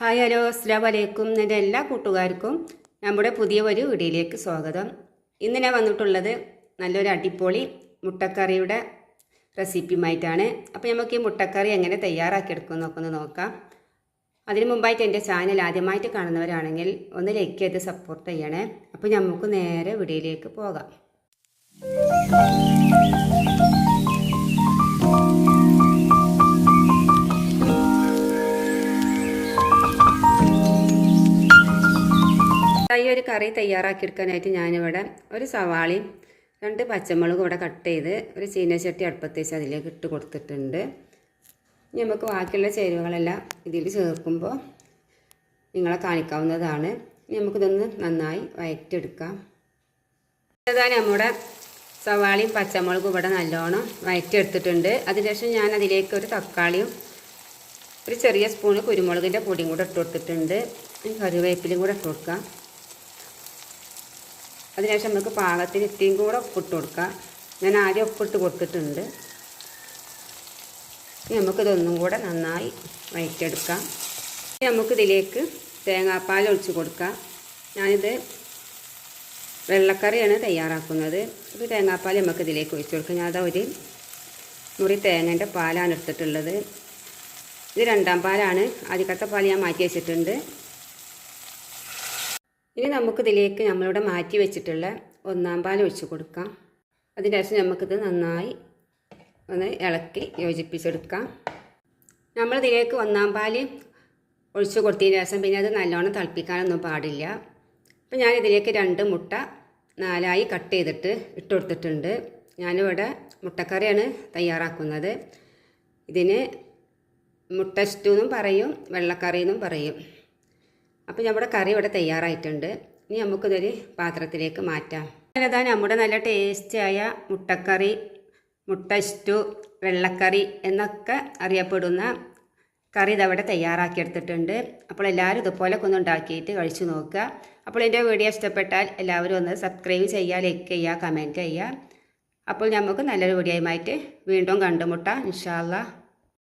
Hi hello അസ്ലാം വലൈക്കും എന്റെ എല്ലാ കൂട്ടുകാർക്കും നമ്മുടെ പുതിയ ഒരു വീഡിയോയിലേക്ക് സ്വാഗതം. ഇന്ന് ഞാൻ വന്നിട്ടുള്ളത് നല്ലൊരു അടിപൊളി മുട്ടക്കറിയുടെ റെസിപ്പിയുമായിട്ടാണ്. അപ്പോൾ നമുക്ക് ഈ മുട്ടക്കറി എങ്ങനെ തയ്യാറാക്കിയെടുക്കും എന്നൊക്കെ ഒന്ന് നോക്കാം. അതിന് മുമ്പായിട്ട് എന്റെ ചാനൽ ആദ്യമായിട്ട് കാണുന്നവരാണെങ്കിൽ ഒന്ന് ലൈക്ക് ചെയ്ത് സപ്പോർട്ട് ചെയ്യണേ. അപ്പോൾ നമുക്ക് നേരെ വീഡിയോയിലേക്ക് പോകാം. ഈ ഒരു കറി തയ്യാറാക്കിയെടുക്കാനായിട്ട് ഞാനിവിടെ ഒരു സവാളയും രണ്ട് പച്ചമുളകും ഇവിടെ കട്ട് ചെയ്ത് ഒരു ചീനച്ചട്ടി അടുപ്പത്ത് വെച്ച് അതിലേക്ക് ഇട്ട് കൊടുത്തിട്ടുണ്ട്. ഇനി നമുക്ക് ബാക്കിയുള്ള ചേരുവകളെല്ലാം ഇതിൽ ചേർക്കുമ്പോൾ നിങ്ങളെ കാണിക്കാവുന്നതാണ്. ഇനി നമുക്കിതൊന്ന് നന്നായി വയറ്റെടുക്കാം അതാണ് നമ്മുടെ സവാളയും പച്ചമുളകും ഇവിടെ നല്ലോണം വയറ്റെടുത്തിട്ടുണ്ട് അതിനുശേഷം ഞാൻ അതിലേക്ക് ഒരു തക്കാളിയും ഒരു ചെറിയ സ്പൂണ് കുരുമുളകിന്റെ പൊടിയും കൂടെ ഇട്ട് കൊടുത്തിട്ടുണ്ട്. കറിവേപ്പിലും കൂടെ ഇട്ട് കൊടുക്കാം. അതിനുശേഷം നമുക്ക് പാകത്തിന് ഇത്തിയും കൂടെ ഉപ്പിട്ട് കൊടുക്കാം. ഞാൻ ആദ്യം ഉപ്പിട്ട് കൊടുത്തിട്ടുണ്ട്. ഇനി നമുക്കിതൊന്നും കൂടെ നന്നായി വഴറ്റിയെടുക്കാം. ഇനി നമുക്കിതിലേക്ക് തേങ്ങാപ്പാൽ ഒഴിച്ച് കൊടുക്കാം. ഞാനിത് വെള്ളക്കറിയാണ് തയ്യാറാക്കുന്നത്. ഒരു തേങ്ങാപ്പാൽ നമുക്ക് ഇതിലേക്ക് ഒഴിച്ച് കൊടുക്കാം. ഞാൻ അതാ ഒരു മുറി തേങ്ങേന്റെ പാലാണ് എടുത്തിട്ടുള്ളത്. ഇത് രണ്ടാം പാലാണ്. ആദ്യക്കത്തെ പാൽ ഞാൻ മാറ്റി വെച്ചിട്ടുണ്ട്. ഇനി നമുക്കിതിലേക്ക് നമ്മളിവിടെ മാറ്റി വെച്ചിട്ടുള്ള ഒന്നാം പാൽ ഒഴിച്ചു കൊടുക്കാം. അതിന്റെ ശേഷം നമുക്കിത് നന്നായി ഒന്ന് ഇളക്കി യോജിപ്പിച്ചെടുക്കാം. നമ്മളിതിലേക്ക് ഒന്നാം പാൽ ഒഴിച്ചു കൊടുത്തതിന് ശേഷം പിന്നെ അത് നല്ലോണം തിളപ്പിക്കാനൊന്നും പാടില്ല. അപ്പം ഞാനിതിലേക്ക് രണ്ട് മുട്ട നാലായി കട്ട് ചെയ്തിട്ട് ഇട്ട് കൊടുത്തിട്ടുണ്ട്. ഞാനിവിടെ മുട്ടക്കറിയാണ് തയ്യാറാക്കുന്നത്. ഇതിന് മുട്ട സ്റ്റൂ എന്നും പറയും വെള്ളക്കറി എന്നും പറയും. അപ്പോൾ നമ്മുടെ കറി ഇവിടെ തയ്യാറായിട്ടുണ്ട്. ഇനി നമുക്കിതൊരു പാത്രത്തിലേക്ക് മാറ്റാം. അതാ നമ്മുടെ നല്ല ടേസ്റ്റിയായ മുട്ടക്കറി മുട്ട സ്റ്റു വെള്ളക്കറി എന്നൊക്കെ അറിയപ്പെടുന്ന കറി ഇതവിടെ തയ്യാറാക്കിയെടുത്തിട്ടുണ്ട്. അപ്പോൾ എല്ലാവരും ഇതുപോലെ ഒന്ന് ഉണ്ടാക്കിയിട്ട് കഴിച്ചു നോക്കുക. അപ്പോൾ എന്റെ വീഡിയോ ഇഷ്ടപ്പെട്ടാൽ എല്ലാവരും ഒന്ന് സബ്സ്ക്രൈബ് ചെയ്യുക ലൈക്ക് ചെയ്യുക കമന്റ് ചെയ്യുക. അപ്പോൾ നമുക്ക് നല്ലൊരു വീഡിയോയുമായിട്ട് വീണ്ടും കണ്ടുമുട്ടാം. ഇൻഷാല്ലാ